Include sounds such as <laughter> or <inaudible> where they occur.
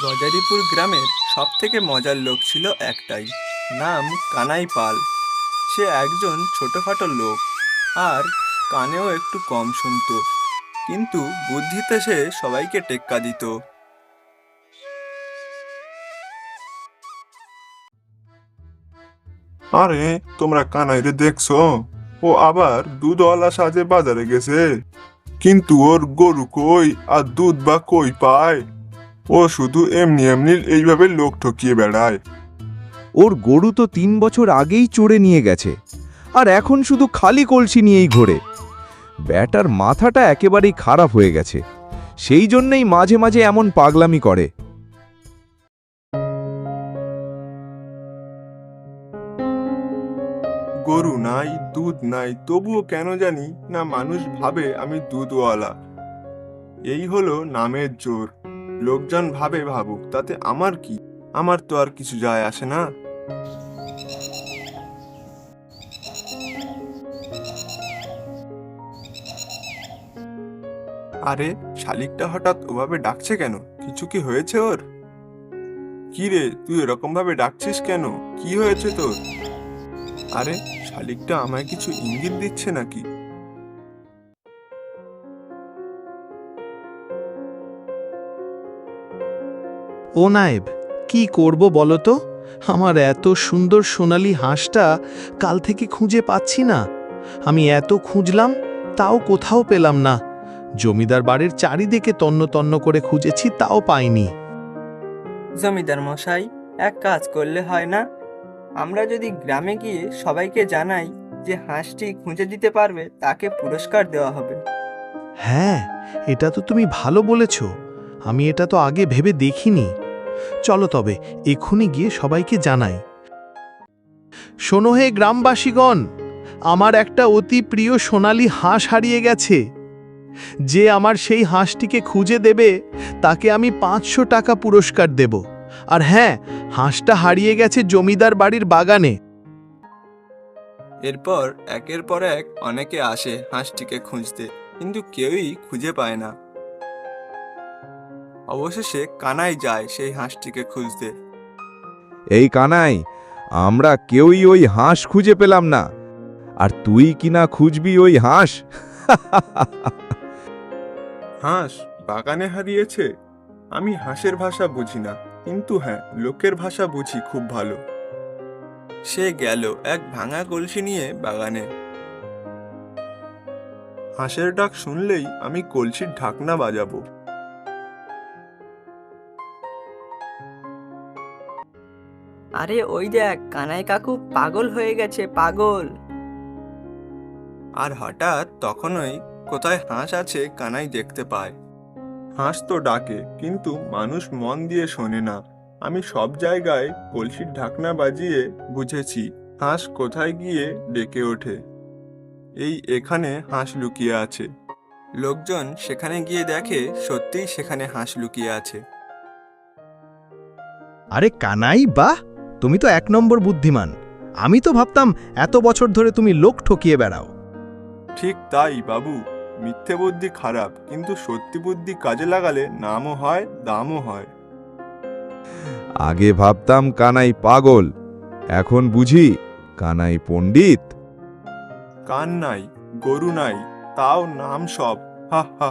গজারিপুর গ্রামের সব থেকে মজার লোক ছিল একটাই, নাম কানাই পাল। সে একজন ছোটোখাটো লোক আর কানেও একটু কম শুনতো, কিন্তু বুদ্ধিতে সে সবাইকে টেক্কা দিত। আরে, তোমরা কানাইরে দেখছ? ও আবার দুধওয়ালা সাজে বাজারে গেছে। কিন্তু ওর গরু কই আর দুধ বা কই পায়? ও শুধু এমনি এমনি এইভাবে লোক ঠকিয়ে বেড়ায়। ওর গরু তো তিন বছর আগেই চড়ে নিয়ে গেছে আর এখন শুধু খালি কলসি নিয়েই ঘোরে। ব্যাটার মাথাটা একেবারেই খারাপ হয়ে গেছে সেই জন্যই মাঝে মাঝে এমন পাগলামি করে। গরু নাই দুধ নাই তবুও কেন জানি না মানুষ ভাবে আমি দুধওয়ালা। এই হলো নামের জোর। লোকজন ভাবে ভাবুক, তাতে আমার কি? আমার তো আর কিছু যায় আসে না। আরে, শালিকটা হঠাৎ ওভাবে ডাকছে কেন? কিছু কি হয়েছে ওর? কি রে, তুই এরকম ভাবে ডাকছিস কেন? কি হয়েছে তোর? আরে, শালিকটা আমায় কিছু ইঙ্গিত দিচ্ছে নাকি? ও নায়েব কি করব বলো তো? আমার এত সুন্দর সোনালি হাঁসটা কাল থেকে খুঁজে পাচ্ছি না। আমি এত খুঁজলাম তাও কোথাও পেলাম না। জমিদার বাড়ির চারিদিকে তন্ন তন্ন করে খুঁজেছি তাও পাইনি। জমিদার মশাই এক কাজ করলে হয় না। আমরা যদি গ্রামে গিয়ে সবাইকে জানাই যে হাঁসটি খুঁজে দিতে পারবে তাকে পুরস্কার দেওয়া হবে। হ্যাঁ এটা তো তুমি ভালো বলেছ। আমি এটা তো আগে ভেবে দেখিনি। চলো তবে এক্ষুনি গিয়ে সবাইকে জানাই। শোনো হে গ্রামবাসীগণ, আমার একটা অতি প্রিয় সোনালী হাঁস হারিয়ে গেছে। যে আমার সেই হাঁসটিকে খুঁজে দেবে, তাকে আমি পাঁচশো টাকা পুরস্কার দেব। আর হ্যাঁ হাঁসটা হারিয়ে গেছে জমিদার বাড়ির বাগানে। এরপর একের পর এক অনেকে আসে হাঁসটিকে খুঁজতে, কিন্তু কেউই খুঁজে পায় না। অবশেষে কানাই যায় সেই হাঁসটিকে খুঁজতে। এই কানাই আমরা কেউই ওই হাঁস খুঁজে পেলাম না। আর তুই কিনা খুঁজবি ওই হাঁস? <laughs> হাঁস বাগানে হারিয়েছে। আমি হাঁসের ভাষা বুঝি না কিন্তু হ্যাঁ লোকের ভাষা বুঝি খুব ভালো। সে গেল এক ভাঙা কলসি নিয়ে বাগানে। হাঁসের ডাক শুনলেই আমি কলসির ঢাকনা বাজাবো। আরে ওই দেখ কানাই কাকু পাগল হয়ে গেছে পাগল। আর হঠাৎ তখনই কোথায় হাঁস আছে কানাই দেখতে পায়। হাঁস তো ডাকে কিন্তু মানুষ মন দিয়ে শোনে না। আমি সব জায়গায় কলসির ঢাকনা বাজিয়ে বুঝেছি হাঁস কোথায় গিয়ে ডেকে ওঠে। এই এখানে হাঁস লুকিয়ে আছে। লোকজন সেখানে গিয়ে দেখে সত্যিই সেখানে হাঁস লুকিয়ে আছে। আরে কানাই বাহ! তুমি তো এক নম্বর বুদ্ধিমান। আমি তো ভাবতাম এত বছর ধরে তুমি লোক ঠকিয়ে বেড়াও। ঠিক তাই বাবু। মিথ্যে বুদ্ধি খারাপ কিন্তু সত্যি বুদ্ধি কাজে লাগালে নামও হয় দামও হয়। আগে ভাবতাম কানাই পাগল এখন বুঝি কানাই পণ্ডিত। কান নাই গরু নাই তাও নাম সব হা হা।